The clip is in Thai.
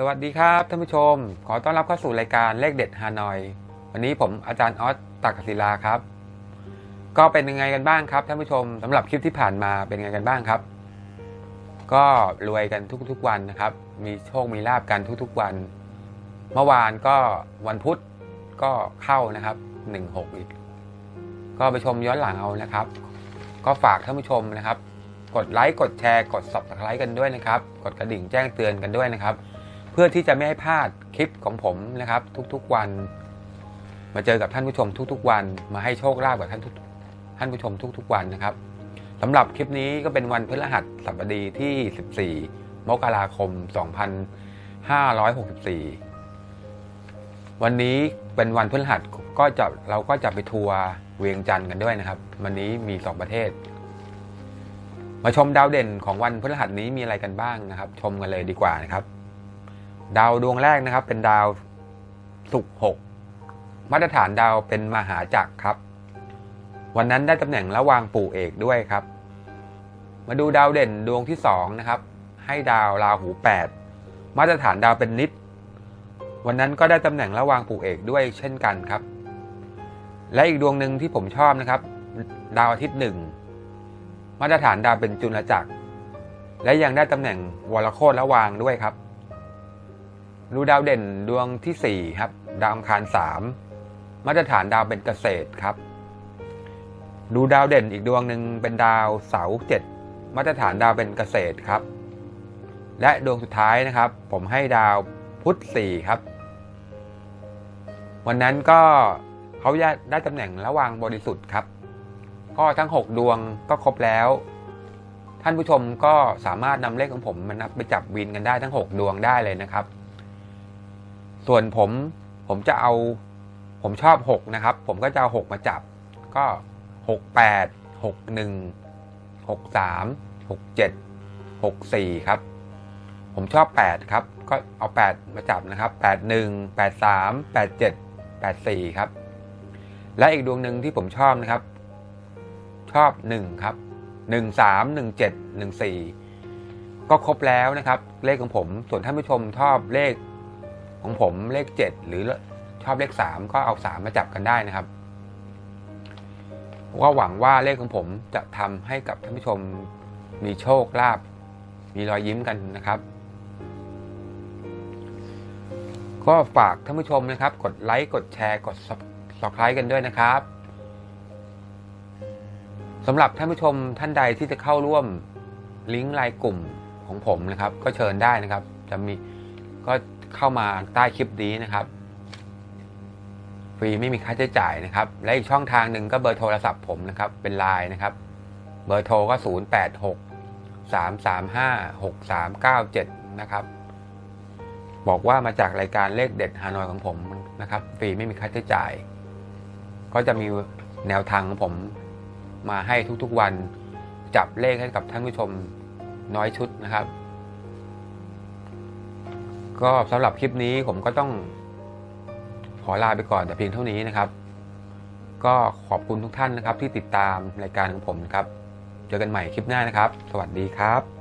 สวัสดีครับท่านผู้ชม ขอต้อนรับเข้าสู่รายการเลขเด็ดฮานอย วันนี้ผมอาจารย์ออสตักศิลาครับ ก็เป็นยังไงกันบ้างครับท่านผู้ชมสำหรับคลิปที่ผ่านมาเป็นยังไงกันบ้างครับ ก็รวยกันทุกๆวันนะครับ มีโชคมีลาบกันทุกๆวัน เมื่อวานก็วันพุธก็เข้านะครับ16อีก ก็ไปชมย้อนหลังเอานะครับ ก็ฝากท่านผู้ชมนะครับ กดไลค์กดแชร์กด subscribe กันด้วยนะครับ กดกระดิ่งแจ้งเตือนกันด้วยนะครับ พื่อที่จะไม่ให้พลาดคลิปของผมนะครับ ทุกๆวัน มาเจอกับท่านผู้ชมทุกๆวัน มาให้โชคลาภกับท่านทุกท่านผู้ชมทุกๆวันนะครับสำหรับคลิปนี้ก็เป็นวันพฤหัสบดีที่ 14 มกราคม 2564 วันนี้เป็นวันพฤหัสก็จะเราก็จะไปทัวร์เวียงจันทร์กันด้วยนะครับ วันนี้มี 2 ประเทศ มาชมดาวเด่นของวันพฤหัสนี้มีอะไรกันบ้างนะครับ ชมกันเลยดีกว่านะครับ ดาวดวงแรกนะครับ เป็นดาวศุกร์หกมาตรฐานดาวเป็นมหาจักรครับ วันนั้นได้ตำแหน่งระวางปู่เอกด้วยครับ มาดูดาวเด่นดวงที่สองนะครับ ให้ดาวราหูแปดมาตรฐานดาวเป็นนิด วันนั้นก็ได้ตำแหน่งระวางปู่เอกด้วยเช่นกันครับ และอีกดวงหนึ่งที่ผมชอบนะครับ ดาวอาทิตย์หนึ่งมาตรฐานดาวเป็นจุลจักร และยังได้ตำแหน่งวรโคตรระวางด้วยครับ ดูดาวเด่นดวงที่ 4 ครับ ดาวอังคาร 3 มาตรฐานดาวเป็นเกษตรครับ ดูดาวเด่นอีกดวงหนึ่งเป็นดาวเสาร์7มาตรฐานดาวเป็นเกษตรครับ และดวงสุดท้ายนะครับ ผมให้ดาวพุธ4ครับ วันนั้นก็เขาได้ตำแหน่งระหว่างบริสุทธิ์ครับ ก็ทั้ง 6 ดวงก็ครบแล้ว ท่านผู้ชมก็สามารถนำเลขของผมมานับไปจับวินกันได้ทั้ง 6 ดวงได้เลยนะครับ ส่วนผมผมจะเอาผมชอบ 6 นะครับ ผมก็จะเอา 6 มาจับก็ 6 8 6 1 6 3 6 7 6 4 ครับ ผมชอบ 8 ครับ ก็เอา 8 มาจับนะครับ 8 1 8 3 8 7 8 4 ครับ และอีกดวงหนึ่งที่ผมชอบนะครับ ชอบ 1 ครับ 1 3 1 7 1 4 ก็ครบแล้วนะครับ เลขของผมส่วนท่านผู้ชมชอบเลข ของผมเลข 7 หรือชอบเลข 3 ก็เอา 3 มาจับกันได้นะครับก็หวังว่าเลขของผมจะทำให้กับท่านผู้ชมมีโชคลาภมีรอยยิ้มกันนะครับ ก็ฝากท่านผู้ชมนะครับ กดไลค์กดแชร์กด subscribe กันด้วยนะครับสำหรับท่านผู้ชมท่านใดที่จะเข้าร่วมลิงก์ไลน์กลุ่มของผมนะครับ ก็เชิญได้นะครับ จะมีก็ เข้ามาใต้คลิปนี้นะครับ ฟรีไม่มีค่าใช้จ่ายนะครับ และอีกช่องทางหนึ่งก็เบอร์โทรศัพท์ผมนะครับ เป็นไลน์นะครับ เบอร์โทรก็ 0 8 6 3 3 5 6 3 9 7 นะครับ บอกว่ามาจากรายการเลขเด็ดฮานอยของผมนะครับ ฟรีไม่มีค่าใช้จ่าย ก็จะมีแนวทางของผมมาให้ทุกๆวันจับเลขให้กับท่านผู้ชมน้อยชุดนะครับ ก็สำหรับคลิปนี้ผมก็ต้องขอลาไปก่อนแต่เพียงเท่านี้นะครับ ก็ขอบคุณทุกท่านนะครับที่ติดตามรายการของผมนะครับ เจอกันใหม่คลิปหน้านะครับ สวัสดีครับ